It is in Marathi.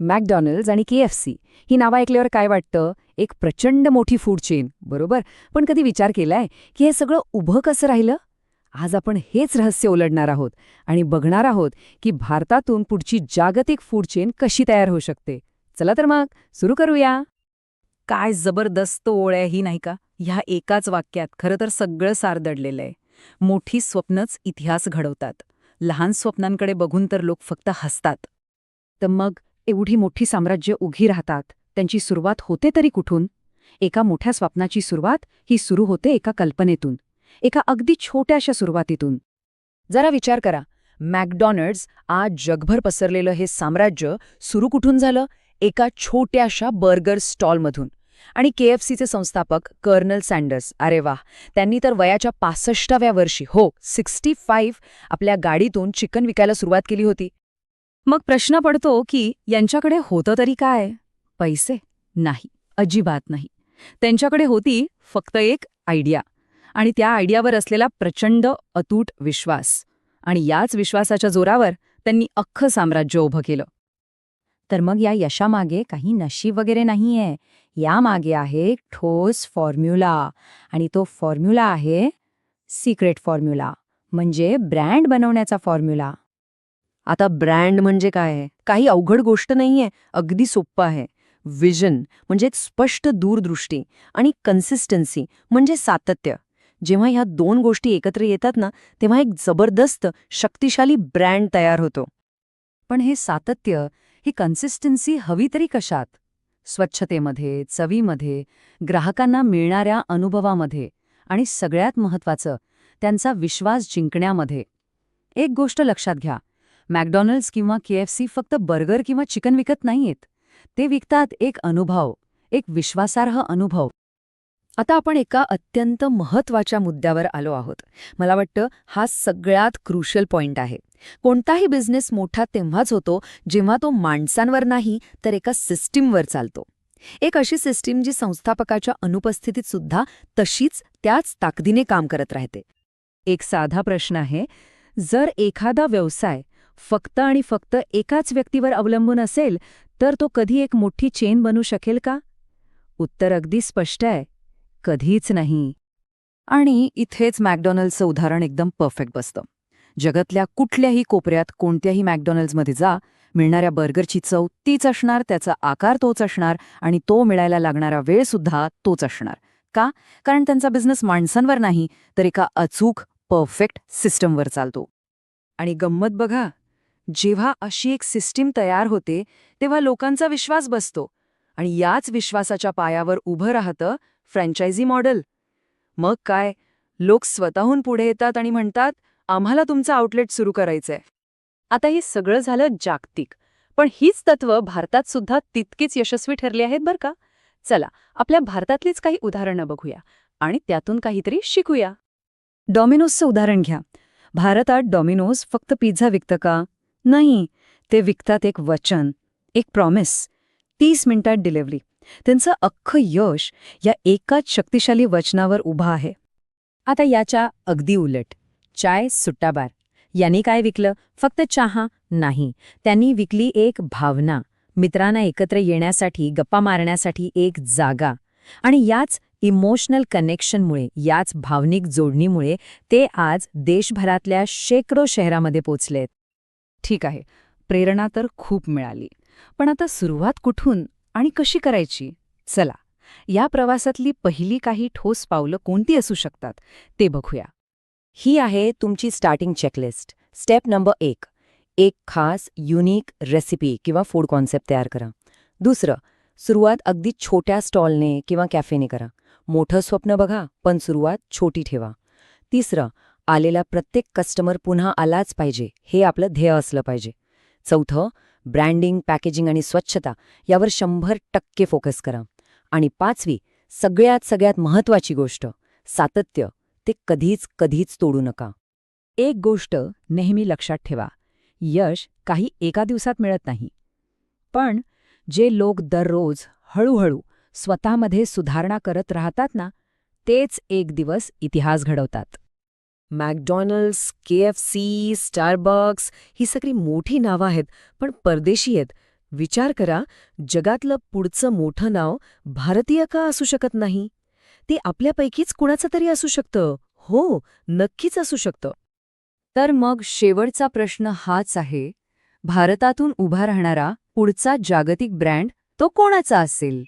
मॅकडॉनल्ड्स आणि के एफ सी. ही नावं ऐकल्यावर काय वाटतं? एक प्रचंड मोठी फूड चेन बरोबर? पण कधी विचार केलाय की हे सगळं उभं कसं राहिलं? आज आपण हेच रहस्य ओलडणार आहोत आणि बघणार आहोत की भारतातून पुढची जागतिक फूड चेन कशी तयार होऊ शकते. चला तर मग सुरू करूया. काय जबरदस्त ओळ आहे ही नाही का? ह्या एकाच वाक्यात खरं तर सगळं सार दडलेलं आहे. मोठी स्वप्नच इतिहास घडवतात. लहान स्वप्नांकडे बघून तर लोक फक्त हसतात. तर मग एवढी मोठी साम्राज्य उभी राहतात त्यांची सुरुवात होते तरी कुठून? एका मोठ्या स्वप्नाची सुरुवात ही सुरू होते एका कल्पनेतून एका अगदी छोट्याशा सुरुवातीतून. जरा विचार करा मॅकडॉनल्ड्स आज जगभर पसरलेलं हे साम्राज्य सुरू कुठून झालं? एका छोट्याशा बर्गर स्टॉलमधून. आणि के एफ सीचे संस्थापक कर्नल सँडर्स अरे वा त्यांनी तर वयाच्या पासष्टाव्या वर्षी हो सिक्स्टी फाईव्ह आपल्या गाडीतून चिकन विकायला सुरुवात केली होती. मग प्रश्न पडतो की यांच्याकडे होतं तरी काय? पैसे? नाही. अजिबात नाही. त्यांच्याकडे होती फक्त एक आयडिया. आणि त्या आयडियावर असलेला प्रचंड अतूट विश्वास. आणि याच विश्वासाच्या जोरावर त्यांनी अख्खं साम्राज्य उभं केलं. तर मग या यशामागे काही नशीब वगैरे नाहीये. यामागे आहे ठोस फॉर्म्युला. आणि तो फॉर्म्युला आहे सिक्रेट फॉर्म्युला. म्हणजे ब्रँड बनवण्याचा फॉर्म्युला. आता ब्रँड म्हणजे काय आहे? काही अवघड गोष्ट नाहीये अगदी सोप्पं आहे. विजन म्हणजे एक स्पष्ट दूरदृष्टी आणि कन्सिस्टन्सी म्हणजे सातत्य. जेव्हा ह्या दोन गोष्टी एकत्र येतात ना तेव्हा एक जबरदस्त शक्तिशाली ब्रँड तयार होतो. पण हे सातत्य ही कन्सिस्टन्सी हवी तरी कशात? स्वच्छतेमध्ये चवीमध्ये ग्राहकांना मिळणाऱ्या अनुभवामध्ये आणि सगळ्यात महत्त्वाचं त्यांचा विश्वास जिंकण्यामध्ये. एक गोष्ट लक्षात घ्या मॅकडॉनल्ड्स किंवा के एफ सी फक्त बर्गर किंवा चिकन विकत नाहीयेत. ते विकतात एक अनुभव एक विश्वासार्ह अनुभव. आता आपण एका अत्यंत महत्त्वाच्या मुद्द्यावर आलो आहोत. मला वाटतं हा सगळ्यात क्रुशल पॉइंट आहे. कोणताही बिझनेस मोठा तेव्हाच होतो जेव्हा तो माणसांवर नाही तर एका सिस्टीमवर चालतो. एक अशी सिस्टीम जी संस्थापकाच्या अनुपस्थितीत सुद्धा तशीच त्याच ताकदीने काम करत राहते. एक साधा प्रश्न आहे जर एखादा व्यवसाय फक्त आणि फक्त एकाच व्यक्तीवर अवलंबून असेल तर तो कधी एक मोठी चेन बनू शकेल का? उत्तर अगदी स्पष्ट आहे. कधीच नाही. आणि इथेच मॅकडॉनल्डचं उदाहरण एकदम परफेक्ट बसतं. जगातल्या कुठल्याही कोपऱ्यात कोणत्याही मॅकडॉनल्ड्समध्ये जा मिळणाऱ्या बर्गरची चव तीच असणार त्याचा आकार तोच असणार आणि तो मिळायला लागणारा वेळसुद्धा तोच असणार. का? कारण त्यांचा बिझनेस माणसांवर नाही तर एका अचूक परफेक्ट सिस्टमवर चालतो. आणि गंमत बघा जेव्हा अशी एक सिस्टीम तयार होते तेव्हा लोकांचा विश्वास बसतो आणि याच विश्वासाच्या पायावर उभं राहतं फ्रँचायझी मॉडेल. मग काय? लोक स्वतःहून पुढे येतात आणि म्हणतात आम्हाला तुमचं आउटलेट सुरू करायचंय. आता हे सगळं झालं जागतिक. पण हीच तत्व भारतात सुद्धा तितकीच यशस्वी ठरली आहेत बरं का? चला आपल्या भारतातलीच काही उदाहरणं बघूया आणि त्यातून काहीतरी शिकूया. डॉमिनोजचं उदाहरण घ्या. भारतात डॉमिनोज फक्त पिझ्झा विकतं का? नाही ते विकतात एक वचन एक प्रॉमिस तीस मिनिटात डिलिव्हरी त्यांचं अख्खं यश या एकाच शक्तिशाली वचनावर उभं आहे. आता याच्या अगदी उलट चाय सुट्टाबार यांनी काय विकलं? फक्त चहा नाही. त्यांनी विकली एक भावना मित्रांना एकत्र येण्यासाठी गप्पा मारण्यासाठी एक जागा. आणि याच इमोशनल कनेक्शनमुळे याच भावनिक जोडणीमुळे ते आज देशभरातल्या शेकडो शहरामध्ये पोचलेत. ठीक आहे प्रेरणा तर खूप मिळाली. पण आता सुरुवात कुठून आणि कशी करायची? चला या प्रवासातली पहिली काही ठोस पावलं कोणती असू शकतात ते बघूया. ही आहे तुमची स्टार्टिंग चेकलिस्ट स्टेप नंबर एक एक खास युनिक रेसिपी किंवा फूड कॉन्सेप्ट तयार करा. दुसरं सुरुवात अगदी छोट्या स्टॉलने किंवा कॅफेने करा. मोठं स्वप्न बघा पण सुरुवात छोटी ठेवा. तिसरं आलेला प्रत्येक कस्टमर पुन्हा आलाच पाहिजे हे आपलं ध्येय असलं पाहिजे. चौथं ब्रँडिंग पॅकेजिंग आणि स्वच्छता यावर शंभर टक्के फोकस करा. आणि पाचवी सगळ्यात सगळ्यात महत्त्वाची गोष्ट सातत्य ते कधीच कधीच तोडू नका. एक गोष्ट नेहमी लक्षात ठेवा यश काही एका दिवसात मिळत नाही. पण जे लोक दररोज हळूहळू स्वतःमध्ये सुधारणा करत राहतात ना तेच एक दिवस इतिहास घडवतात. McDonald's K F C Starbucks ही सगळी मोठी नावं आहेत पण परदेशी आहेत. विचार करा जगातलं पुढचं मोठं नाव भारतीय का असू शकत नाही? ते आपल्यापैकीच कुणाचं तरी असू शकतं. हो नक्कीच असू शकतं. तर मग शेवटचा प्रश्न हाच आहे भारतातून उभा राहणारा पुढचा जागतिक ब्रँड तो कोणाचा असेल?